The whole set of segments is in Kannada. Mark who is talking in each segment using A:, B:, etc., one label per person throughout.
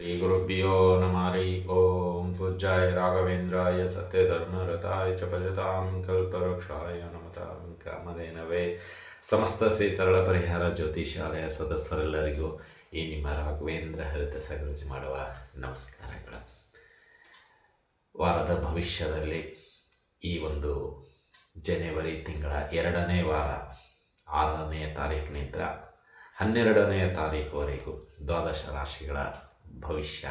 A: ಶ್ರೀ ಗುರುಭ್ಯೋ ನಮಃ ಓಂ ಪೂಜ್ಯಾಯ ರಾಘವೇಂದ್ರಾಯ ಸತ್ಯಧರ್ಮರತಾಯ ಚ ಭಜತಾಂ ಕಲ್ಪವೃಕ್ಷಾಯ ನಮತಾಂ ಕಾಮಧೇನವೇ ಸಮಸ್ತ ಶ್ರೀ ಸರಳ ಪರಿಹಾರ ಜ್ಯೋತಿಷಾಲಯ ಸದಸ್ಯರೆಲ್ಲರಿಗೂ ಈ ನಿಮ್ಮ ರಾಘವೇಂದ್ರ ಹರಿತ ಸಗರಜ್ ಮಾಡುವ ನಮಸ್ಕಾರಗಳು ವಾರದ ಭವಿಷ್ಯದಲ್ಲಿ ಈ ಒಂದು ಜನವರಿ ತಿಂಗಳ ಎರಡನೇ ವಾರ, ಆರನೇ ತಾರೀಕಿನಿಂದ ಹನ್ನೆರಡನೆಯ ತಾರೀಕುವರೆಗೂ ದ್ವಾದಶ ರಾಶಿಗಳ ಭವಿಷ್ಯ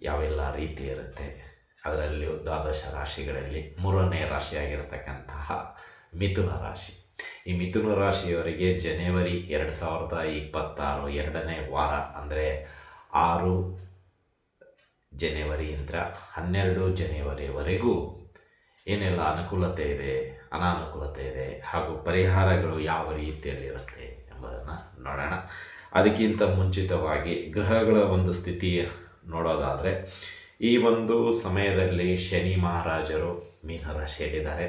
A: ಯಾವೆಲ್ಲ ರೀತಿ ಇರುತ್ತೆ ಅದರಲ್ಲಿಯೂ ದ್ವಾದಶ ರಾಶಿಗಳಲ್ಲಿ ಮೂರನೇ ರಾಶಿಯಾಗಿರ್ತಕ್ಕಂತಹ ಮಿಥುನ ರಾಶಿ. ಈ ಮಿಥುನ ರಾಶಿಯವರಿಗೆ ಜನವರಿ ಎರಡು ಸಾವಿರದ ಇಪ್ಪತ್ತಾರು ಎರಡನೇ ವಾರ ಅಂದರೆ ಆರು ಜನವರಿಯಿಂದ ಹನ್ನೆರಡು ಜನವರಿವರೆಗೂ ಏನೆಲ್ಲ ಅನುಕೂಲತೆ ಇದೆ, ಅನಾನುಕೂಲತೆ ಇದೆ ಹಾಗೂ ಪರಿಹಾರಗಳು ಯಾವ ರೀತಿಯಲ್ಲಿರುತ್ತೆ ಎಂಬುದನ್ನು ನೋಡೋಣ. ಅದಕ್ಕಿಂತ ಮುಂಚಿತವಾಗಿ ಗ್ರಹಗಳ ಒಂದು ಸ್ಥಿತಿ ನೋಡೋದಾದರೆ, ಈ ಒಂದು ಸಮಯದಲ್ಲಿ ಶನಿ ಮಹಾರಾಜರು ಮೀನರಾಶಿಯಲ್ಲಿದ್ದಾರೆ,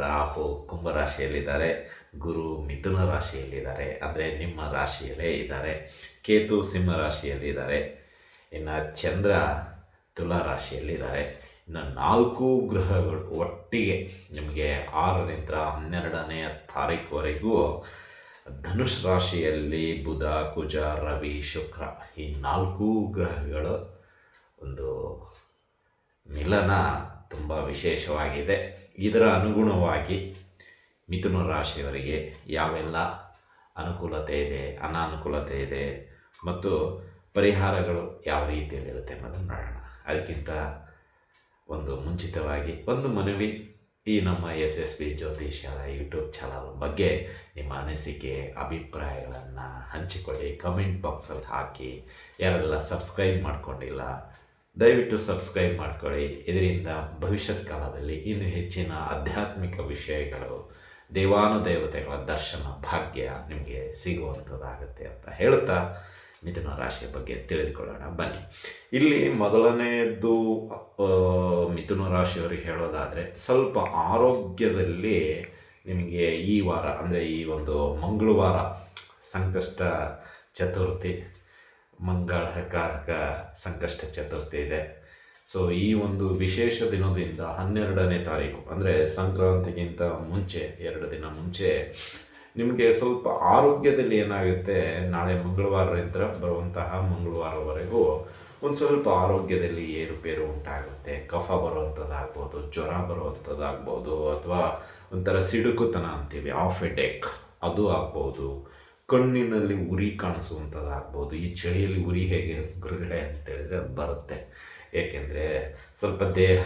A: ರಾಹು ಕುಂಭರಾಶಿಯಲ್ಲಿದ್ದಾರೆ, ಗುರು ಮಿಥುನ ರಾಶಿಯಲ್ಲಿದ್ದಾರೆ, ಅಂದರೆ ನಿಮ್ಮ ರಾಶಿಯಲ್ಲೇ ಇದ್ದಾರೆ, ಕೇತು ಸಿಂಹ ರಾಶಿಯಲ್ಲಿದ್ದಾರೆ, ಇನ್ನು ಚಂದ್ರ ತುಲಾ ರಾಶಿಯಲ್ಲಿದ್ದಾರೆ. ಇನ್ನು ನಾಲ್ಕು ಗ್ರಹಗಳು ಒಟ್ಟಿಗೆ ನಿಮಗೆ ಆರರಿಂದ ಹನ್ನೆರಡನೆಯ ತಾರೀಕುವರೆಗೂ ಧನುಷ್ ರಾಶಿಯಲ್ಲಿ ಬುಧ, ಕುಜ, ರವಿ, ಶುಕ್ರ ಈ ನಾಲ್ಕು ಗ್ರಹಗಳ ಒಂದು ಮಿಲನ ತುಂಬ ವಿಶೇಷವಾಗಿದೆ. ಇದರ ಅನುಗುಣವಾಗಿ ಮಿಥುನ ರಾಶಿಯವರಿಗೆ ಯಾವೆಲ್ಲ ಅನುಕೂಲತೆ ಇದೆ, ಅನಾನುಕೂಲತೆ ಇದೆ ಮತ್ತು ಪರಿಹಾರಗಳು ಯಾವ ರೀತಿಯಲ್ಲಿರುತ್ತೆ ಅನ್ನೋದನ್ನು ನೋಡೋಣ. ಅದಕ್ಕಿಂತ ಒಂದು ಮುಂಚಿತವಾಗಿ ಒಂದು ಮನವಿ ಈ ನಮ್ಮ ಎಸ್ ಎಸ್ ಬಿ ಜ್ಯೋತಿಷ್ಯರ ಯೂಟ್ಯೂಬ್ ಚಾನಲ್ ಬಗ್ಗೆ ನಿಮ್ಮ ಅನಿಸಿಕೆ, ಅಭಿಪ್ರಾಯಗಳನ್ನು ಹಂಚಿಕೊಳ್ಳಿ. ಕಮೆಂಟ್ ಬಾಕ್ಸಲ್ಲಿ ಹಾಕಿ. ಯಾರೆಲ್ಲ ಸಬ್ಸ್ಕ್ರೈಬ್ ಮಾಡ್ಕೊಂಡಿಲ್ಲ, ದಯವಿಟ್ಟು ಸಬ್ಸ್ಕ್ರೈಬ್ ಮಾಡ್ಕೊಳ್ಳಿ. ಇದರಿಂದ ಭವಿಷ್ಯತ್ ಕಾಲದಲ್ಲಿ ಇನ್ನೂ ಹೆಚ್ಚಿನ ಆಧ್ಯಾತ್ಮಿಕ ವಿಷಯಗಳು, ದೇವಾನುದೇವತೆಗಳ ದರ್ಶನ ಭಾಗ್ಯ ನಿಮಗೆ ಸಿಗುವಂಥದ್ದಾಗುತ್ತೆ ಅಂತ ಹೇಳ್ತಾ ಮಿಥುನ ರಾಶಿಯ ಬಗ್ಗೆ ತಿಳಿದುಕೊಳ್ಳೋಣ. ಬನ್ನಿ. ಇಲ್ಲಿ ಮೊದಲನೆಯದ್ದು ಮಿಥುನ ರಾಶಿಯವರಿಗೆ ಹೇಳೋದಾದರೆ, ಸ್ವಲ್ಪ ಆರೋಗ್ಯದಲ್ಲಿ ನಿಮಗೆ ಈ ವಾರ, ಅಂದರೆ ಈ ಒಂದು ಮಂಗಳವಾರ, ಸಂಕಷ್ಟ ಚತುರ್ಥಿ, ಮಂಗಳಕಾರಕ ಸಂಕಷ್ಟ ಚತುರ್ಥಿ ಇದೆ. ಸೊ ಈ ಒಂದು ವಿಶೇಷ ದಿನದಿಂದ ಹನ್ನೆರಡನೇ ತಾರೀಕು, ಅಂದರೆ ಸಂಕ್ರಾಂತಿಗಿಂತ ಮುಂಚೆ, ಎರಡು ದಿನ ಮುಂಚೆ ನಿಮಗೆ ಸ್ವಲ್ಪ ಆರೋಗ್ಯದಲ್ಲಿ ಏನಾಗುತ್ತೆ? ನಾಳೆ ಮಂಗಳವಾರದಿಂದ ಬರುವಂತಹ ಮಂಗಳವಾರವರೆಗೂ ಒಂದು ಸ್ವಲ್ಪ ಆರೋಗ್ಯದಲ್ಲಿ ಏರುಪೇರು ಉಂಟಾಗುತ್ತೆ. ಕಫ ಬರುವಂಥದ್ದಾಗ್ಬೋದು ಜ್ವರ ಬರುವಂಥದ್ದಾಗ್ಬೋದು ಅಥವಾ ಒಂಥರ ಸಿಡುಕುತನ ಅಂತೀವಿ ಆಫ್ ಎ ಡೆಕ್ ಅದು ಆಗ್ಬೋದು. ಕಣ್ಣಿನಲ್ಲಿ ಉರಿ ಕಾಣಿಸುವಂಥದ್ದಾಗ್ಬೋದು ಈ ಚಳಿಯಲ್ಲಿ ಉರಿ ಹೇಗೆ ಗುರುಗಡೆ ಅಂತೇಳಿದರೆ ಬರುತ್ತೆ. ಏಕೆಂದರೆ ಸ್ವಲ್ಪ ದೇಹ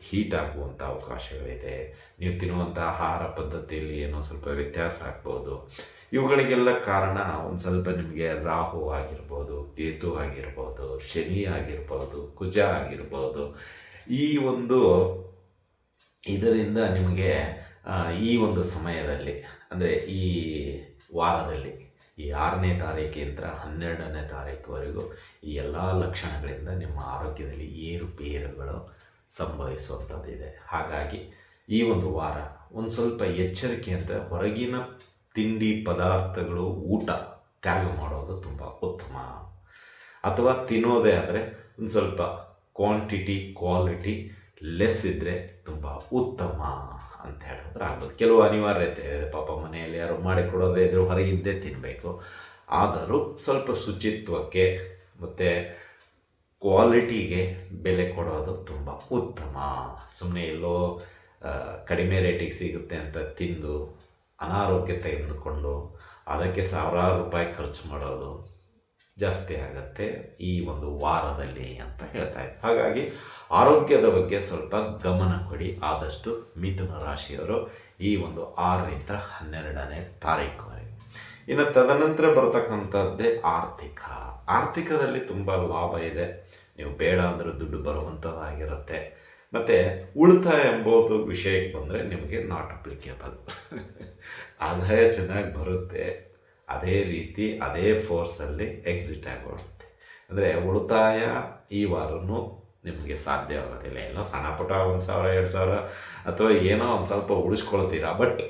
A: ಹೀಟ್ ಆಗುವಂಥ ಅವಕಾಶಗಳಿದೆ. ನೀವು ತಿನ್ನುವಂಥ ಆಹಾರ ಪದ್ಧತಿಯಲ್ಲಿ ಏನೋ ಸ್ವಲ್ಪ ವ್ಯತ್ಯಾಸ ಆಗ್ಬೋದು. ಇವುಗಳಿಗೆಲ್ಲ ಕಾರಣ ಒಂದು ಸ್ವಲ್ಪ ನಿಮಗೆ ರಾಹು ಆಗಿರ್ಬೋದು, ಕೇತು ಆಗಿರ್ಬೋದು, ಶನಿ ಆಗಿರ್ಬೋದು, ಕುಜ ಆಗಿರ್ಬೋದು. ಈ ಒಂದು ಇದರಿಂದ ನಿಮಗೆ ಈ ಒಂದು ಸಮಯದಲ್ಲಿ, ಅಂದರೆ ಈ ವಾರದಲ್ಲಿ, ಈ ಆರನೇ ತಾರೀಕಿಂದ ಹನ್ನೆರಡನೇ ತಾರೀಕುವರೆಗೂ ಈ ಎಲ್ಲ ಲಕ್ಷಣಗಳಿಂದ ನಿಮ್ಮ ಆರೋಗ್ಯದಲ್ಲಿ ಏರುಪೇರುಗಳು ಸಂಭವಿಸುವಂಥದ್ದಿದೆ. ಹಾಗಾಗಿ ಈ ಒಂದು ವಾರ ಒಂದು ಸ್ವಲ್ಪ ಎಚ್ಚರಿಕೆ ಅಂತ ಹೊರಗಿನ ತಿಂಡಿ ಪದಾರ್ಥಗಳು ಊಟ ತ್ಯಾಗ ಮಾಡೋದು ತುಂಬ ಉತ್ತಮ. ಅಥವಾ ತಿನ್ನೋದೇ ಆದರೆ ಒಂದು ಸ್ವಲ್ಪ ಕ್ವಾಂಟಿಟಿ ಕ್ವಾಲಿಟಿ ಲೆಸ್ ಇದ್ದರೆ ತುಂಬ ಉತ್ತಮ ಅಂತ ಹೇಳಿದ್ರೆ ಆಗ್ಬೋದು. ಕೆಲವು ಅನಿವಾರ್ಯತೆ ಇದೆ ಪಾಪ ಮನೆಯಲ್ಲಿ ಯಾರು ಮಾಡಿಕೊಡೋದೇ ಇದ್ದರೂ ಹೊರಗಿದ್ದೇ ತಿನ್ನಬೇಕು ಆದರೂ ಸ್ವಲ್ಪ ಶುಚಿತ್ವಕ್ಕೆ ಮತ್ತು ಕ್ವಾಲಿಟಿಗೆ ಬೆಲೆ ಕೊಡೋದು ತುಂಬ ಉತ್ತಮ. ಸುಮ್ಮನೆ ಎಲ್ಲೋ ಕಡಿಮೆ ರೇಟಿಗೆ ಸಿಗುತ್ತೆ ಅಂತ ತಿಂದು, ಅನಾರೋಗ್ಯ ತೆಗೆದುಕೊಂಡು, ಅದಕ್ಕೆ ಸಾವಿರಾರು ರೂಪಾಯಿ ಖರ್ಚು ಮಾಡೋದು ಜಾಸ್ತಿ ಆಗತ್ತೆ ಈ ಒಂದು ವಾರದಲ್ಲಿ ಅಂತ ಹೇಳ್ತಾ ಇದ್ದೆ ಹಾಗಾಗಿ ಆರೋಗ್ಯದ ಬಗ್ಗೆ ಸ್ವಲ್ಪ ಗಮನ ಕೊಡಿ. ಆದಷ್ಟು ಮಿಥುನ ರಾಶಿಯವರು ಈ ಒಂದು ಆರರಿಂದ ಹನ್ನೆರಡನೇ ತಾರೀಕುವರೆಗೆ ಇನ್ನು ತದನಂತರ ಬರತಕ್ಕಂಥದ್ದೇ ಆರ್ಥಿಕ. ಆರ್ಥಿಕದಲ್ಲಿ ತುಂಬ ಲಾಭ ಇದೆ. ನೀವು ಬೇಡ ಅಂದರೆ ದುಡ್ಡು ಬರುವಂಥದ್ದಾಗಿರುತ್ತೆ ಮತ್ತು ಉಳಿತಾಯ ಎಂಬುದು ವಿಷಯಕ್ಕೆ ಬಂದರೆ ನಿಮಗೆ ನಾಟ್ ಅಪ್ಲಿಕೇಬಲ್ ಆದಾಯ ಚೆನ್ನಾಗಿ ಬರುತ್ತೆ. ಅದೇ ರೀತಿ, ಅದೇ ಫೋರ್ಸಲ್ಲಿ ಎಕ್ಸಿಟ್ ಆಗಿಬಿಡುತ್ತೆ ಅಂದರೆ ಉಳಿತಾಯ ಈ ವಾರನೂ ನಿಮಗೆ ಸಾಧ್ಯವಾಗೋದಿಲ್ಲ ಏನೋ ಸಣ್ಣ ಪುಟ್ಟ ಒಂದು ಸಾವಿರ, ಎರಡು ಸಾವಿರ ಅಥವಾ ಏನೋ ಒಂದು ಸ್ವಲ್ಪ ಉಳಿಸ್ಕೊಳ್ತೀರಾ. ಬಟ್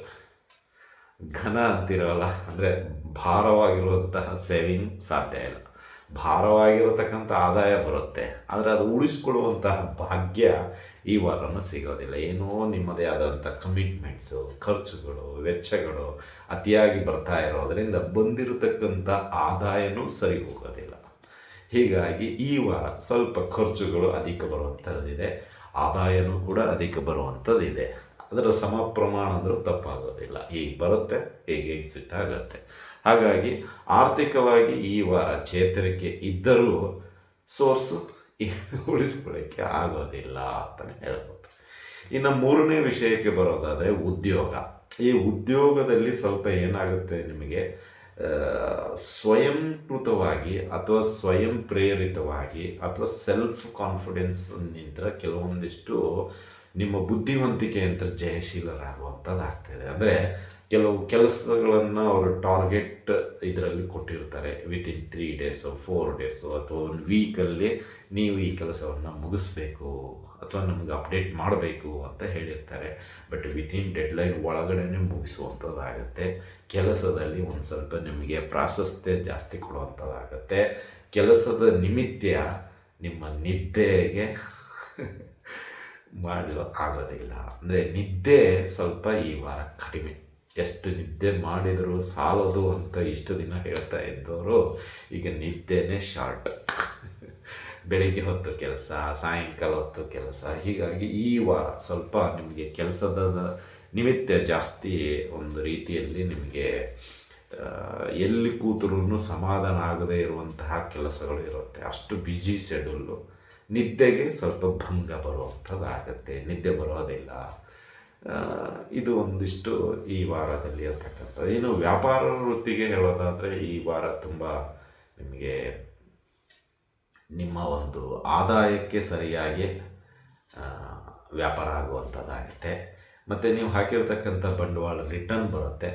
A: ಘನ ಅಂತಿರೋಲ್ಲ, ಅಂದರೆ ಭಾರವಾಗಿರುವಂತಹ ಸೇವಿಂಗ್ ಸಾಧ್ಯ ಇಲ್ಲ. ಭಾರವಾಗಿರತಕ್ಕಂಥ ಆದಾಯ ಬರುತ್ತೆ. ಆದರೆ ಅದು ಉಳಿಸ್ಕೊಳ್ಳುವಂತಹ ಭಾಗ್ಯ ಈ ವಾರನೂ ಸಿಗೋದಿಲ್ಲ. ಏನೋ ನಿಮ್ಮದೇ ಆದಂಥ ಕಮಿಟ್ಮೆಂಟ್ಸು ಖರ್ಚುಗಳು, ವೆಚ್ಚಗಳು ಅತಿಯಾಗಿ ಬರ್ತಾ ಇರೋದರಿಂದ ಬಂದಿರತಕ್ಕಂಥ ಆದಾಯನೂ ಸರಿ ಹೋಗೋದಿಲ್ಲ. ಹೀಗಾಗಿ ಈ ವಾರ ಸ್ವಲ್ಪ ಖರ್ಚುಗಳು ಅಧಿಕ ಬರುವಂಥದ್ದಿದೆ. ಆದಾಯನೂ ಕೂಡ ಅಧಿಕ ಬರುವಂಥದ್ದಿದೆ. ಅದರ ಸಮ ಪ್ರಮಾಣ ಅಂದರೂ ತಪ್ಪಾಗೋದಿಲ್ಲ. ಹೀಗೆ ಬರುತ್ತೆ, ಹೀಗೆ ಎಕ್ಸಿಟ್ ಆಗುತ್ತೆ. ಹಾಗಾಗಿ ಆರ್ಥಿಕವಾಗಿ ಈ ವಾರ ಚೇತರಿಕೆ ಇದ್ದರೂ ಸೋರ್ಸು ಉಳಿಸ್ಕೊಳ್ಳೋಕ್ಕೆ ಆಗೋದಿಲ್ಲ ಅಂತಲೇ ಹೇಳ್ಬೋದು. ಇನ್ನು ಮೂರನೇ ವಿಷಯಕ್ಕೆ ಬರೋದಾದರೆ ಉದ್ಯೋಗ. ಈ ಉದ್ಯೋಗದಲ್ಲಿ ಸ್ವಲ್ಪ ಏನಾಗುತ್ತೆ ನಿಮಗೆ ಸ್ವಯಂಕೃತವಾಗಿ ಅಥವಾ ಸ್ವಯಂ ಪ್ರೇರಿತವಾಗಿ ಅಥವಾ ಸೆಲ್ಫ್ ಕಾನ್ಫಿಡೆನ್ಸ್ ನಿಂತರ ಕೆಲವೊಂದಿಷ್ಟು ನಿಮ್ಮ ಬುದ್ಧಿವಂತಿಕೆ ಅಂತ ಜಯಶೀಲರಾಗುವಂಥದ್ದಾಗ್ತದೆ. ಅಂದರೆ ಕೆಲವು ಕೆಲಸಗಳನ್ನು ಅವರು ಟಾರ್ಗೆಟ್ ಇದರಲ್ಲಿ ಕೊಟ್ಟಿರ್ತಾರೆ. Within three days four days ಅಥವಾ ಒಂದು ವೀಕಲ್ಲಿ ನೀವು ಈ ಕೆಲಸವನ್ನು ಮುಗಿಸ್ಬೇಕು ಅಥವಾ ನಮಗೆ ಅಪ್ಡೇಟ್ ಮಾಡಬೇಕು ಅಂತ ಹೇಳಿರ್ತಾರೆ. ಬಟ್ ವಿತಿನ್ ಡೆಡ್ಲೈನ್ ಒಳಗಡೆ ಮುಗಿಸುವಂಥದ್ದಾಗುತ್ತೆ. ಕೆಲಸದಲ್ಲಿ ಒಂದು ಸ್ವಲ್ಪ ನಿಮಗೆ ಪ್ರಾಶಸ್ತ್ಯ ಜಾಸ್ತಿ ಕೊಡುವಂಥದ್ದಾಗತ್ತೆ. ಕೆಲಸದ ನಿಮಿತ್ತ ನಿಮ್ಮ ನಿದ್ದೆಗೆ ಮಾಡಲು ಆಗೋದಿಲ್ಲ ಅಂದರೆ ನಿದ್ದೆ ಸ್ವಲ್ಪ ಈ ವಾರ ಕಡಿಮೆ. ಎಷ್ಟು ನಿದ್ದೆ ಮಾಡಿದರೂ ಸಾಲದು ಅಂತ ಇಷ್ಟು ದಿನ ಹೇಳ್ತಾ ಇದ್ದವರು ಈಗ ನಿದ್ದೆನೇ ಶಾರ್ಟ್ ಬೆಳಿಗ್ಗೆ ಹೊತ್ತು ಕೆಲಸ, ಸಾಯಂಕಾಲ ಹೊತ್ತು ಕೆಲಸ. ಹೀಗಾಗಿ ಈ ವಾರ ಸ್ವಲ್ಪ ನಿಮಗೆ ಕೆಲಸದ ನಿಮಿತ್ತ ಜಾಸ್ತಿ ಒಂದು ರೀತಿಯಲ್ಲಿ ನಿಮಗೆ ಎಲ್ಲಿ ಕೂತರೂ ಸಮಾಧಾನ ಆಗದೇ ಇರುವಂತಹ ಕೆಲಸಗಳು ಇರುತ್ತೆ. ಅಷ್ಟು ಬ್ಯುಸಿ ಶೆಡ್ಯೂಲು ನಿದ್ದೆಗೆ ಸ್ವಲ್ಪ ಭಂಗ ಬರುವಂಥದ್ದಾಗತ್ತೆ. ನಿದ್ದೆ ಬರೋದಿಲ್ಲ. ಇದು ಒಂದಿಷ್ಟು ಈ ವಾರದಲ್ಲಿ ಇರ್ತಕ್ಕಂಥದ್ದು. ಇನ್ನು ವ್ಯಾಪಾರ ವೃತ್ತಿಗೆ ಹೇಳೋದಾದರೆ ಈ ವಾರ ತುಂಬ ನಿಮಗೆ ನಿಮ್ಮ ಒಂದು ಆದಾಯಕ್ಕೆ ಸರಿಯಾಗಿ ವ್ಯಾಪಾರ ಆಗುವಂಥದ್ದಾಗುತ್ತೆ. ಮತ್ತು ನೀವು ಹಾಕಿರ್ತಕ್ಕಂಥ ಬಂಡವಾಳ ರಿಟರ್ನ್ ಬರುತ್ತೆ.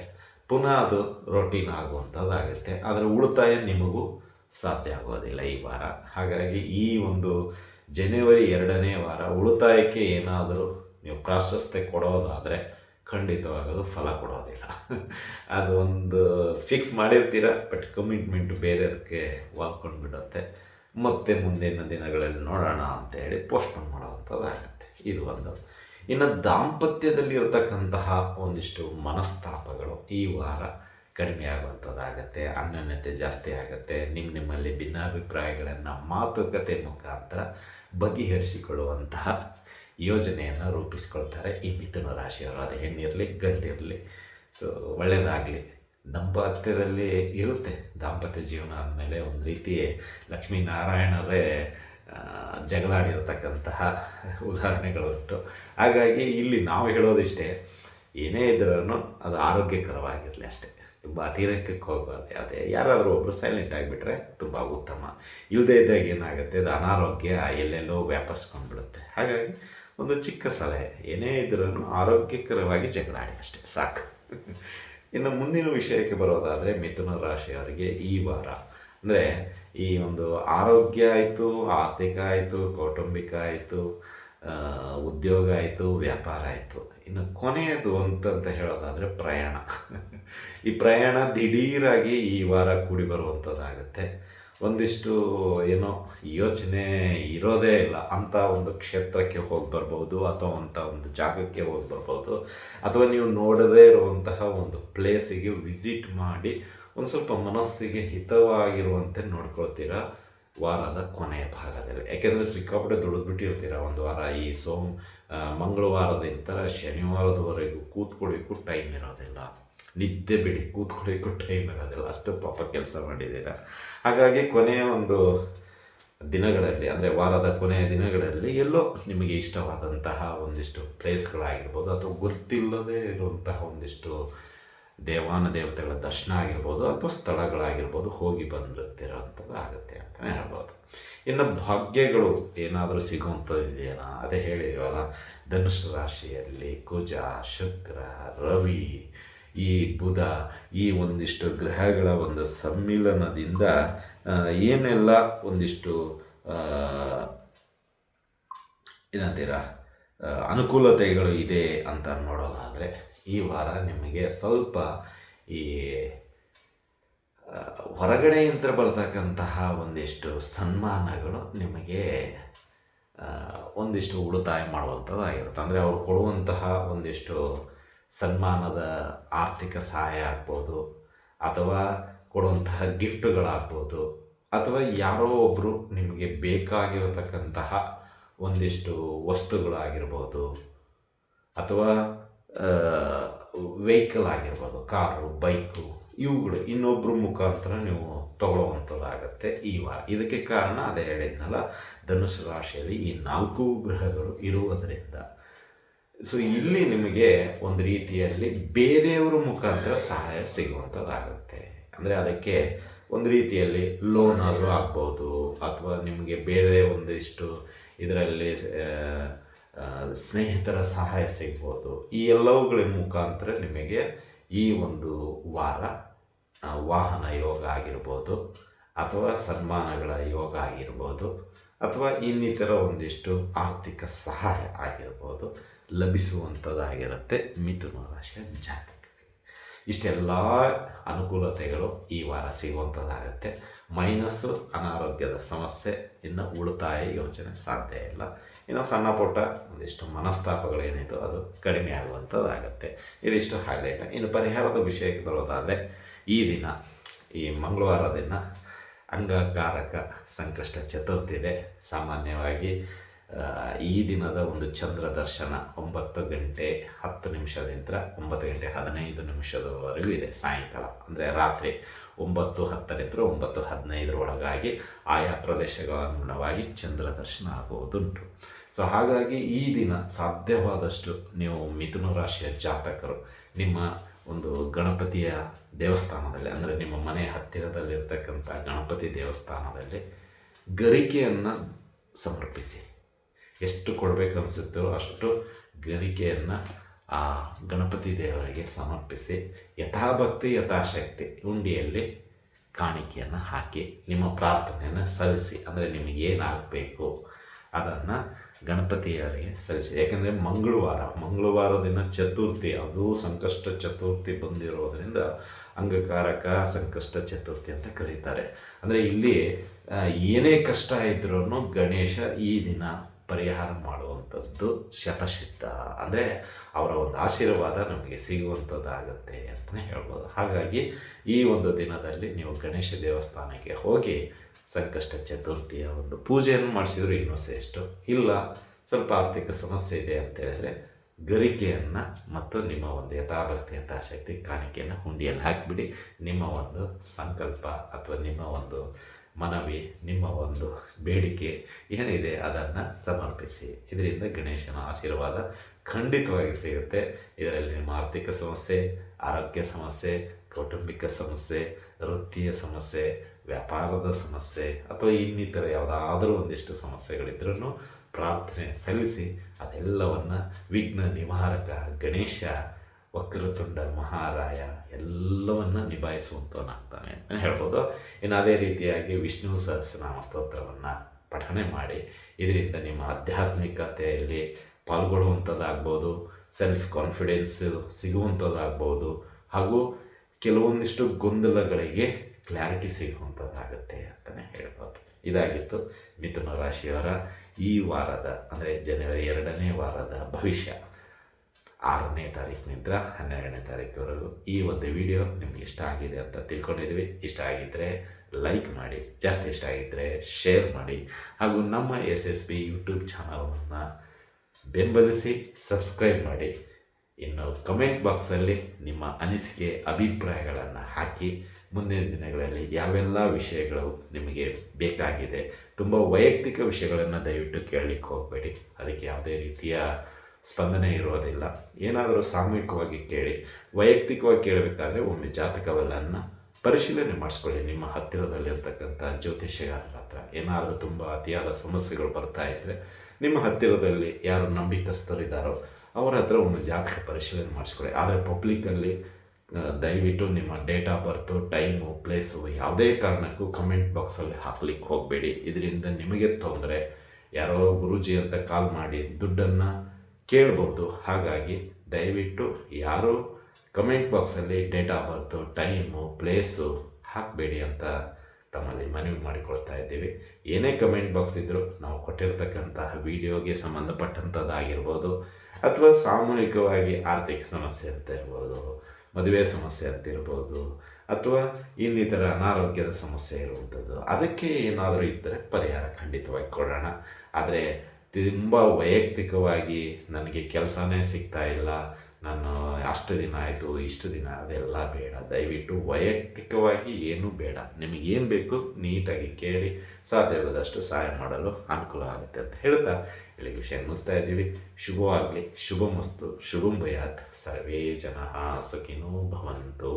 A: ಪುನಃ ಅದು ರೊಟೀನ್ ಆಗುವಂಥದ್ದಾಗುತ್ತೆ. ಆದರೆ ಉಳಿತಾಯ ನಿಮಗೂ ಸಾಧ್ಯ ಆಗೋದಿಲ್ಲ ಈ ವಾರ. ಹಾಗಾಗಿ ಈ ಒಂದು ಜನವರಿ ಎರಡನೇ ವಾರ ಉಳಿತಾಯಕ್ಕೆ ಏನಾದರೂ ನೀವು ಪ್ರಾಶಸ್ತ್ಯ ಕೊಡೋದಾದರೆ ಖಂಡಿತವಾಗದು ಫಲ ಕೊಡೋದಿಲ್ಲ. ಅದು ಒಂದು ಫಿಕ್ಸ್ ಮಾಡಿರ್ತೀರ ಬಟ್ ಕಮಿಟ್ಮೆಂಟ್ ಬೇರೆದಕ್ಕೆ ವಾಲ್ಕೊಂಡು ಬಿಡುತ್ತೆ ಮತ್ತೆ ಮುಂದಿನ ದಿನಗಳಲ್ಲಿ ನೋಡೋಣ ಅಂತೇಳಿ ಪೋಸ್ಟ್ಪೋನ್ ಮಾಡುವಂಥದ್ದಾಗುತ್ತೆ. ಇದು ಒಂದು. ಇನ್ನು ದಾಂಪತ್ಯದಲ್ಲಿ ಇರತಕ್ಕಂತಹ ಒಂದಿಷ್ಟು ಮನಸ್ತಾಪಗಳು ಈ ವಾರ. ಕಡಿಮೆ ಆಗುವಂಥದ್ದಾಗತ್ತೆ ಅನ್ಯೋನ್ಯತೆ ಜಾಸ್ತಿ ಆಗುತ್ತೆ ನಿಮ್ಮ ನಿಮ್ಮಲ್ಲಿ ಭಿನ್ನಾಭಿಪ್ರಾಯಗಳನ್ನು ಮಾತುಕತೆ ಮುಖಾಂತರ ಬಗೆಹರಿಸಿಕೊಳ್ಳುವಂತಹ ಯೋಜನೆಯನ್ನು ರೂಪಿಸ್ಕೊಳ್ತಾರೆ. ಈ ಮಿಥುನ ರಾಶಿಯವರು ಅದು ಹೆಣ್ಣಿರಲಿ, ಗಂಡಿರಲಿ, ಸೊ ಒಳ್ಳೆಯದಾಗಲಿ ದಾಂಪತ್ಯದಲ್ಲಿ ಇರುತ್ತೆ. ದಾಂಪತ್ಯ ಜೀವನ ಆದಮೇಲೆ ಒಂದು ರೀತಿ ಲಕ್ಷ್ಮೀನಾರಾಯಣರೇ ಜಗಳಾಡಿರ್ತಕ್ಕಂತಹ ಉದಾಹರಣೆಗಳುಂಟು. ಹಾಗಾಗಿ ಇಲ್ಲಿ ನಾವು ಹೇಳೋದಿಷ್ಟೇ, ಏನೇ ಇದ್ರೂ ಅದು ಆರೋಗ್ಯಕರವಾಗಿರಲಿ ಅಷ್ಟೇ. ತುಂಬ ಅತಿರೇಕಕ್ಕೆ ಹೋಗಬಾರ್ದು. ಯಾವುದೇ ಯಾರಾದರೂ ಒಬ್ಬರು ಸೈಲೆಂಟ್ ಆಗಿಬಿಟ್ರೆ ತುಂಬ ಉತ್ತಮ. ಇಲ್ಲದೇ ಇದ್ದಾಗ ಏನಾಗುತ್ತೆ? ಅದು ಅನಾರೋಗ್ಯ, ಎಲ್ಲೆಲ್ಲೋ ವ್ಯಾಪಿಸ್ಕೊಂಡ್ಬಿಡುತ್ತೆ. ಹಾಗಾಗಿ ಒಂದು ಚಿಕ್ಕ ಸಲಹೆ. ಏನೇ ಇದ್ರೂ ಆರೋಗ್ಯಕರವಾಗಿ ಜಗಳಾಡಿ ಅಷ್ಟೇ, ಸಾಕು. ಇನ್ನು ಮುಂದಿನ ವಿಷಯಕ್ಕೆ ಬರೋದಾದರೆ ಮಿಥುನ ರಾಶಿಯವರಿಗೆ ಈ ವಾರ. ಅಂದರೆ ಈ ಒಂದು ಆರೋಗ್ಯ ಆಯಿತು, ಆರ್ಥಿಕ ಆಯಿತು, ಕೌಟುಂಬಿಕ ಆಯಿತು ಉದ್ಯೋಗ ಆಯಿತು, ವ್ಯಾಪಾರ ಆಯಿತು. ಇನ್ನು ಕೊನೆಯದು ಅಂತಂತ ಹೇಳೋದಾದರೆ ಪ್ರಯಾಣ. ಈ ಪ್ರಯಾಣ ದಿಢೀರಾಗಿ ಈ ವಾರ ಕೂಡಿ ಬರುವಂಥದ್ದಾಗುತ್ತೆ ಒಂದಿಷ್ಟು ಏನೋ ಯೋಚನೆ ಇರೋದೇ ಇಲ್ಲ. ಅಂಥ ಒಂದು ಕ್ಷೇತ್ರಕ್ಕೆ ಹೋಗಿ ಬರ್ಬೋದು, ಅಥವಾ ಅಂಥ ಒಂದು ಜಾಗಕ್ಕೆ ಹೋಗಿ ಬರ್ಬೋದು, ಅಥವಾ ನೀವು ನೋಡದೇ ಇರುವಂತಹ ಒಂದು ಪ್ಲೇಸಿಗೆ ವಿಸಿಟ್ ಮಾಡಿ ಒಂದು ಸ್ವಲ್ಪ ಮನಸ್ಸಿಗೆ ಹಿತವಾಗಿರುವಂತೆ ನೋಡ್ಕೊಳ್ತೀರ ವಾರದ ಕೊನೆಯ ಭಾಗದಲ್ಲಿ. ಯಾಕೆಂದರೆ ಸಿಕ್ಕಾಪಟ್ಟೆ ದುಡಿದ್ಬಿಟ್ಟಿರ್ತೀರ ಒಂದು ವಾರ? ಈ ಸೋಮ್ ಮಂಗಳವಾರದಿಂದ ಶನಿವಾರದವರೆಗೂ ಕೂತ್ಕೊಳ್ಳಿಕ್ಕೂ ಟೈಮ್ ಇರೋದಿಲ್ಲ. ನಿದ್ದೆ ಬಿಡಿ ಕೂತ್ಕೊಳ್ಳಿಕ್ಕೂ ಟೈಮ್ ಇರೋದಿಲ್ಲ ಅಷ್ಟು ಪಾಪ ಕೆಲಸ ಮಾಡಿದ್ದೀರ? ಹಾಗಾಗಿ ಕೊನೆಯ ಒಂದು ದಿನಗಳಲ್ಲಿ, ಅಂದರೆ ವಾರದ ಕೊನೆಯ ದಿನಗಳಲ್ಲಿ ಎಲ್ಲೋ ನಿಮಗೆ ಇಷ್ಟವಾದಂತಹ ಒಂದಿಷ್ಟು ಪ್ಲೇಸ್ಗಳಾಗಿರ್ಬೋದು, ಅಥವಾ ಗೊತ್ತಿಲ್ಲದೆ ಇರುವಂತಹ ಒಂದಿಷ್ಟು ದೇವಾನ ದೇವತೆಗಳ ದರ್ಶನ ಆಗಿರ್ಬೋದು, ಅಥವಾ ಸ್ಥಳಗಳಾಗಿರ್ಬೋದು, ಹೋಗಿ ಬಂದಿರ್ತಿರೋಂಥದ್ದು ಆಗುತ್ತೆ ಅಂತಲೇ ಹೇಳ್ಬೋದು. ಇನ್ನು ಭಾಗ್ಯಗಳು ಏನಾದರೂ ಸಿಗುವಂಥದ್ದು ಇದೆಯಾ ಅದೇ ಹೇಳಿದ್ವಲ್ಲ ಧನುಷ್ ರಾಶಿಯಲ್ಲಿ ಕುಜ, ಶುಕ್ರ, ರವಿ ಈ ಬುಧ ಈ ಒಂದಿಷ್ಟು ಗ್ರಹಗಳ ಒಂದು ಸಮ್ಮಿಲನದಿಂದ ಏನೆಲ್ಲ ಒಂದಿಷ್ಟು ಏನಂತೀರ ಅನುಕೂಲತೆಗಳು ಇದೆ ಅಂತ ನೋಡೋದಾದರೆ, ಈ ವಾರ ನಿಮಗೆ ಸ್ವಲ್ಪ ಈ ಹೊರಗಡೆಯಿಂದ ಬರ್ತಕ್ಕಂತಹ ಒಂದಿಷ್ಟು ಸನ್ಮಾನಗಳು ನಿಮಗೆ ಒಂದಿಷ್ಟು ಉಳಿತಾಯ ಮಾಡುವಂಥದ್ದಾಗಿರುತ್ತೆ. ಅಂದರೆ ಅವ್ರು ಕೊಡುವಂತಹ ಒಂದಿಷ್ಟು ಸನ್ಮಾನದ ಆರ್ಥಿಕ ಸಹಾಯ ಆಗ್ಬೋದು, ಅಥವಾ ಕೊಡುವಂತಹ ಗಿಫ್ಟುಗಳಾಗ್ಬೋದು, ಅಥವಾ ಯಾರೋ ಒಬ್ಬರು ನಿಮಗೆ ಬೇಕಾಗಿರತಕ್ಕಂತಹ ಒಂದಿಷ್ಟು ವಸ್ತುಗಳಾಗಿರ್ಬೋದು, ಅಥವಾ ವೆಹಿಕಲ್ ಆಗಿರ್ಬೋದು, ಕಾರು, ಬೈಕು, ಇವುಗಳು ಇನ್ನೊಬ್ಬರ ಮುಖಾಂತರ ನೀವು ತಗೊಳ್ಳುವಂಥದ್ದಾಗತ್ತೆ ಈ ವಾರ. ಇದಕ್ಕೆ ಕಾರಣ ಅದೇ ಹೇಳಿದ್ನಲ್ಲ, ಧನುಸು ರಾಶಿಯಲ್ಲಿ ಈ ನಾಲ್ಕು ಗ್ರಹಗಳು ಇರುವುದರಿಂದ ಸೊ ಇಲ್ಲಿ ನಿಮಗೆ ಒಂದು ರೀತಿಯಲ್ಲಿ ಬೇರೆಯವರ ಮುಖಾಂತರ ಸಹಾಯ ಸಿಗುವಂಥದ್ದಾಗುತ್ತೆ. ಅಂದರೆ ಅದಕ್ಕೆ ಒಂದು ರೀತಿಯಲ್ಲಿ ಲೋನ್ ಆದರೂ ಆಗ್ಬೋದು, ಅಥವಾ ನಿಮಗೆ ಬೇರೆ ಒಂದಿಷ್ಟು ಇದರಲ್ಲಿ ಸ್ನೇಹಿತರ ಸಹಾಯ ಸಿಗ್ಬೋದು. ಈ ಎಲ್ಲವುಗಳ ಮುಖಾಂತರ ನಿಮಗೆ ಈ ಒಂದು ವಾರ ವಾಹನ ಯೋಗ ಆಗಿರ್ಬೋದು, ಅಥವಾ ಸನ್ಮಾನಗಳ ಯೋಗ ಆಗಿರ್ಬೋದು, ಅಥವಾ ಇನ್ನಿತರ ಒಂದಿಷ್ಟು ಆರ್ಥಿಕ ಸಹಾಯ ಆಗಿರ್ಬೋದು. ಲಭಿಸುವಂಥದ್ದಾಗಿರುತ್ತೆ ಮಿಥುನ ರಾಶಿಯ ಜಾತಕ. ಇಷ್ಟೆಲ್ಲ ಅನುಕೂಲತೆಗಳು ಈ ವಾರ ಸಿಗುವಂಥದ್ದಾಗುತ್ತೆ ಮೈನಸ್ಸು ಅನಾರೋಗ್ಯದ ಸಮಸ್ಯೆ, ಇನ್ನು ಉಳಿತಾಯ ಯೋಚನೆ ಸಾಧ್ಯ ಇಲ್ಲ. ಇನ್ನು ಸಣ್ಣ ಪುಟ್ಟ ಒಂದಿಷ್ಟು ಮನಸ್ತಾಪಗಳೇನಿತ್ತು ಅದು ಕಡಿಮೆ ಆಗುವಂಥದ್ದಾಗುತ್ತೆ ಇದಿಷ್ಟು ಹೈಲೈಟ್ ಇನ್ನು ಪರಿಹಾರದ ವಿಷಯಕ್ಕೆ ಬರೋದಾದರೆ, ಈ ದಿನ, ಈ ಮಂಗಳವಾರ ದಿನ ಅಂಗಕಾರಕ ಸಂಕಷ್ಟ ಚತುರ್ಥಿ ಇದೆ. ಸಾಮಾನ್ಯವಾಗಿ ಈ ದಿನದ ಒಂದು ಚಂದ್ರ ದರ್ಶನ ಒಂಬತ್ತು ಗಂಟೆ ಹತ್ತು ನಿಮಿಷದಿಂದ ಒಂಬತ್ತು ಗಂಟೆ ಹದಿನೈದು ನಿಮಿಷದವರೆಗೂ ಇದೆ ಸಾಯಂಕಾಲ, ಅಂದರೆ ರಾತ್ರಿ ಒಂಬತ್ತು ಹತ್ತರಿಂದ ಒಂಬತ್ತು ಹದಿನೈದರ ಒಳಗಾಗಿ ಆಯಾ ಪ್ರದೇಶಗಳ ಅನುಗುಣವಾಗಿ ಚಂದ್ರ ದರ್ಶನ ಆಗುವುದುಂಟು. ಸೊ ಹಾಗಾಗಿ ಈ ದಿನ ಸಾಧ್ಯವಾದಷ್ಟು ನೀವು ಮಿಥುನ ರಾಶಿಯ ಜಾತಕರು, ನಿಮ್ಮ ಒಂದು ಗಣಪತಿಯ ದೇವಸ್ಥಾನದಲ್ಲಿ, ಅಂದರೆ ನಿಮ್ಮ ಮನೆ ಹತ್ತಿರದಲ್ಲಿರ್ತಕ್ಕಂಥ ಗಣಪತಿ ದೇವಸ್ಥಾನದಲ್ಲಿ ಗರಿಕೆಯನ್ನು ಸಮರ್ಪಿಸಿ. ಎಷ್ಟು ಕೊಡಬೇಕು ಅನಿಸುತ್ತೋ ಅಷ್ಟು ಗರಿಕೆಯನ್ನು ಆ ಗಣಪತಿ ದೇವರಿಗೆ ಸಮರ್ಪಿಸಿ ಯಥಾಭಕ್ತಿ, ಯಥಾಶಕ್ತಿ ಉಂಡಿಯಲ್ಲಿ ಕಾಣಿಕೆಯನ್ನು ಹಾಕಿ ನಿಮ್ಮ ಪ್ರಾರ್ಥನೆಯನ್ನು ಸಲ್ಲಿಸಿ. ಅಂದರೆ ನಿಮಗೆ ಏನಾಗಬೇಕು ಅದನ್ನು ಗಣಪತಿಯವರಿಗೆ ಸಲ್ಲಿಸಿ. ಯಾಕೆಂದರೆ ಮಂಗಳವಾರ ಮಂಗಳವಾರ ದಿನ ಚತುರ್ಥಿ, ಅದು ಸಂಕಷ್ಟ ಚತುರ್ಥಿ ಬಂದಿರೋದರಿಂದ ಅಂಗಕಾರಕ ಸಂಕಷ್ಟ ಚತುರ್ಥಿ ಅಂತ ಕರೀತಾರೆ. ಅಂದರೆ ಇಲ್ಲಿ ಏನೇ ಕಷ್ಟ ಇದ್ರೂ ಗಣೇಶ ಈ ದಿನ ಪರಿಹಾರ ಮಾಡುವಂಥದ್ದು ಶತಶಿದ್ಧ ಅಂದರೆ ಅವರ ಒಂದು ಆಶೀರ್ವಾದ ನಮಗೆ ಸಿಗುವಂಥದ್ದಾಗುತ್ತೆ ಅಂತಲೇ ಹೇಳ್ಬೋದು. ಹಾಗಾಗಿ ಈ ಒಂದು ದಿನದಲ್ಲಿ ನೀವು ಗಣೇಶ ದೇವಸ್ಥಾನಕ್ಕೆ ಹೋಗಿ ಸಂಕಷ್ಟ ಚತುರ್ಥಿಯ ಒಂದು ಪೂಜೆಯನ್ನು ಮಾಡಿಸಿದ್ರು ಇನ್ನೂ ಶ್ರೇಷ್ಠ. ಇಲ್ಲ, ಸ್ವಲ್ಪ ಆರ್ಥಿಕ ಸಮಸ್ಯೆ ಇದೆ ಅಂತ ಹೇಳಿದ್ರೆ ಗರಿಕೆಯನ್ನು ಮತ್ತು ನಿಮ್ಮ ಒಂದು ಯಥಾಭಕ್ತಿ, ಯಥಾಶಕ್ತಿ, ಕಾಣಿಕೆಯನ್ನು ಹುಂಡಿಯಲ್ಲಿ ಹಾಕಿಬಿಡಿ. ನಿಮ್ಮ ಒಂದು ಸಂಕಲ್ಪ ಅಥವಾ ನಿಮ್ಮ ಒಂದು ಮನವಿ, ನಿಮ್ಮ ಒಂದು ಬೇಡಿಕೆ ಏನಿದೆ ಅದನ್ನು ಸಮರ್ಪಿಸಿ. ಇದರಿಂದ ಗಣೇಶನ ಆಶೀರ್ವಾದ ಖಂಡಿತವಾಗಿ ಸಿಗುತ್ತೆ. ಇದರಲ್ಲಿ ನಿಮ್ಮ ಆರ್ಥಿಕ ಸಮಸ್ಯೆ, ಆರೋಗ್ಯ ಸಮಸ್ಯೆ, ಕೌಟುಂಬಿಕ ಸಮಸ್ಯೆ, ವೃತ್ತಿಯ ಸಮಸ್ಯೆ, ವ್ಯಾಪಾರದ ಸಮಸ್ಯೆ ಅಥವಾ ಇನ್ನಿತರ ಯಾವುದಾದ್ರೂ ಒಂದಿಷ್ಟು ಸಮಸ್ಯೆಗಳಿದ್ರೂ ಪ್ರಾರ್ಥನೆ ಸಲ್ಲಿಸಿ ಅದೆಲ್ಲವನ್ನು ವಿಘ್ನ ನಿವಾರಕ ಗಣೇಶ ವಕ್ರತುಂಡ ಮಹಾರಾಯ ಎಲ್ಲವನ್ನ ನಿಭಾಯಿಸುವಂಥವನಾಗ್ತಾನೆ ಅಂತ ಹೇಳ್ಬೋದು. ಇನ್ನು ಅದೇ ರೀತಿಯಾಗಿ ವಿಷ್ಣು ಸಹಸ್ರನಾಮ ಸ್ತೋತ್ರವನ್ನು ಪಠನೆ ಮಾಡಿ, ಇದರಿಂದ ನಿಮ್ಮ ಆಧ್ಯಾತ್ಮಿಕತೆಯಲ್ಲಿ ಪಾಲ್ಗೊಳ್ಳುವಂಥದ್ದಾಗ್ಬೋದು ಸೆಲ್ಫ್ ಕಾನ್ಫಿಡೆನ್ಸ್ ಸಿಗುವಂಥದ್ದಾಗ್ಬೋದು ಹಾಗೂ ಕೆಲವೊಂದಿಷ್ಟು ಗೊಂದಲಗಳಿಗೆ ಕ್ಲಾರಿಟಿ ಸಿಗುವಂಥದ್ದಾಗುತ್ತೆ ಅಂತಲೇ ಹೇಳ್ಬೋದು. ಇದಾಗಿತ್ತು ಮಿಥುನ ರಾಶಿಯವರ ಈ ವಾರದ, ಅಂದರೆ ಜನವರಿ ಎರಡನೇ ವಾರದ ಭವಿಷ್ಯ. ಆರನೇ ತಾರೀಕಿನಿಂದ ಹನ್ನೆರಡನೇ ತಾರೀಕುವರೆಗೂ ಈ ಒಂದು ವಿಡಿಯೋ ನಿಮ್ಗೆ ಇಷ್ಟ ಆಗಿದೆ ಅಂತ ತಿಳ್ಕೊಂಡಿದ್ವಿ ಇಷ್ಟ ಆಗಿದ್ದರೆ ಲೈಕ್ ಮಾಡಿ, ಜಾಸ್ತಿ ಇಷ್ಟ ಆಗಿದ್ದರೆ ಶೇರ್ ಮಾಡಿ. ಹಾಗೂ ನಮ್ಮ ಎಸ್ ಎಸ್ ಬಿ ಯೂಟ್ಯೂಬ್ ಚಾನಲನ್ನು ಬೆಂಬಲಿಸಿ ಸಬ್ಸ್ಕ್ರೈಬ್ ಮಾಡಿ. ಇನ್ನು ಕಮೆಂಟ್ ಬಾಕ್ಸಲ್ಲಿ ನಿಮ್ಮ ಅನಿಸಿಕೆ, ಅಭಿಪ್ರಾಯಗಳನ್ನು ಹಾಕಿ. ಮುಂದಿನ ದಿನಗಳಲ್ಲಿ ಯಾವೆಲ್ಲ ವಿಷಯಗಳು ನಿಮಗೆ ಬೇಕಾಗಿದೆ, ತುಂಬ ವೈಯಕ್ತಿಕ ವಿಷಯಗಳನ್ನು ದಯವಿಟ್ಟು ಕೇಳಲಿಕ್ಕೆ ಹೋಗಬೇಡಿ. ಅದಕ್ಕೆ ಯಾವುದೇ ರೀತಿಯ ಸ್ಪಂದನೆ ಇರೋದಿಲ್ಲ. ಏನಾದರೂ ಸಾಮೂಹಿಕವಾಗಿ ಕೇಳಿ, ವೈಯಕ್ತಿಕವಾಗಿ ಕೇಳಬೇಕಾದ್ರೆ ಒಮ್ಮೆ ಜಾತಕವಲ್ಲನ್ನು ಪರಿಶೀಲನೆ ಮಾಡಿಸ್ಕೊಳ್ಳಿ. ನಿಮ್ಮ ಹತ್ತಿರದಲ್ಲಿರ್ತಕ್ಕಂಥ ಜ್ಯೋತಿಷ್ಯಗಾರರ ಹತ್ರ. ಏನಾದರೂ ತುಂಬ ಅತಿಯಾದ ಸಮಸ್ಯೆಗಳು ಬರ್ತಾ ಇದ್ದರೆ ನಿಮ್ಮ ಹತ್ತಿರದಲ್ಲಿ ಯಾರು ನಂಬಿಕಸ್ಥರಿದ್ದಾರೋ ಅವರ ಹತ್ರ ಒಂದು ಜಾತಕ ಪರಿಶೀಲನೆ ಮಾಡಿಸ್ಕೊಳ್ಳಿ. ಆದರೆ ಪಬ್ಲಿಕ್ಕಲ್ಲಿ ದಯವಿಟ್ಟು ನಿಮ್ಮ date of birth, time, place ಯಾವುದೇ ಕಾರಣಕ್ಕೂ ಕಮೆಂಟ್ ಬಾಕ್ಸಲ್ಲಿ ಹಾಕ್ಲಿಕ್ಕೆ ಹೋಗಬೇಡಿ. ಇದರಿಂದ ನಿಮಗೆ ತೊಂದರೆ. ಯಾರೋ ಗುರೂಜಿ ಅಂತ ಕಾಲ್ ಮಾಡಿ ದುಡ್ಡನ್ನು ಕೇಳ್ಬೋದು. ಹಾಗಾಗಿ ದಯವಿಟ್ಟು ಯಾರು ಕಮೆಂಟ್ ಬಾಕ್ಸಲ್ಲಿ date of birth time place ಹಾಕಬೇಡಿ ಅಂತ ತಮ್ಮಲ್ಲಿ ಮನವಿ ಮಾಡಿಕೊಳ್ತಾ ಇದ್ದೀವಿ. ಏನೇ ಕಮೆಂಟ್ ಬಾಕ್ಸ್ ಇದ್ದರೂ ನಾವು ಕೊಟ್ಟಿರ್ತಕ್ಕಂತಹ ವಿಡಿಯೋಗೆ ಸಂಬಂಧಪಟ್ಟಂಥದ್ದಾಗಿರ್ಬೋದು ಅಥವಾ ಸಾಮೂಹಿಕವಾಗಿ ಆರ್ಥಿಕ ಸಮಸ್ಯೆ ಅಂತ ಇರ್ಬೋದು, ಮದುವೆ ಸಮಸ್ಯೆ ಅಂತ ಇರ್ಬೋದು, ಅಥವಾ ಇನ್ನಿತರ ಅನಾರೋಗ್ಯದ ಸಮಸ್ಯೆ ಇರುವಂಥದ್ದು, ಅದಕ್ಕೆ ಏನಾದರೂ ಇದ್ದರೆ ಪರಿಹಾರ ಖಂಡಿತವಾಗಿ ಕೊಡೋಣ. ಆದರೆ ತುಂಬ ವೈಯಕ್ತಿಕವಾಗಿ ನನಗೆ ಕೆಲಸನೇ ಸಿಗ್ತಾ ಇಲ್ಲ. ನಾನು ಅಷ್ಟು ದಿನ ಆಯಿತು, ಇಷ್ಟು ದಿನ ಅದೆಲ್ಲ ಬೇಡ. ದಯವಿಟ್ಟು ವೈಯಕ್ತಿಕವಾಗಿ ಏನೂ ಬೇಡ. ನಿಮಗೇನು ಬೇಕು ನೀಟಾಗಿ ಕೇಳಿ, ಸಾಧ್ಯವಾದಷ್ಟು ಸಹಾಯ ಮಾಡಲು ಅನುಕೂಲ ಆಗುತ್ತೆ ಅಂತ ಹೇಳ್ತಾ ಇಲ್ಲಿ ವಿಷಯ ಮುಗಿಸ್ತಾ ಇದ್ದೀವಿ. ಶುಭವಾಗಲಿ, ಶುಭಮಸ್ತು, ಶುಭಂ ಭಯಾತ್. ಸರ್ವೇ ಜನ ಸುಖಿನೋ ಭವಂತು.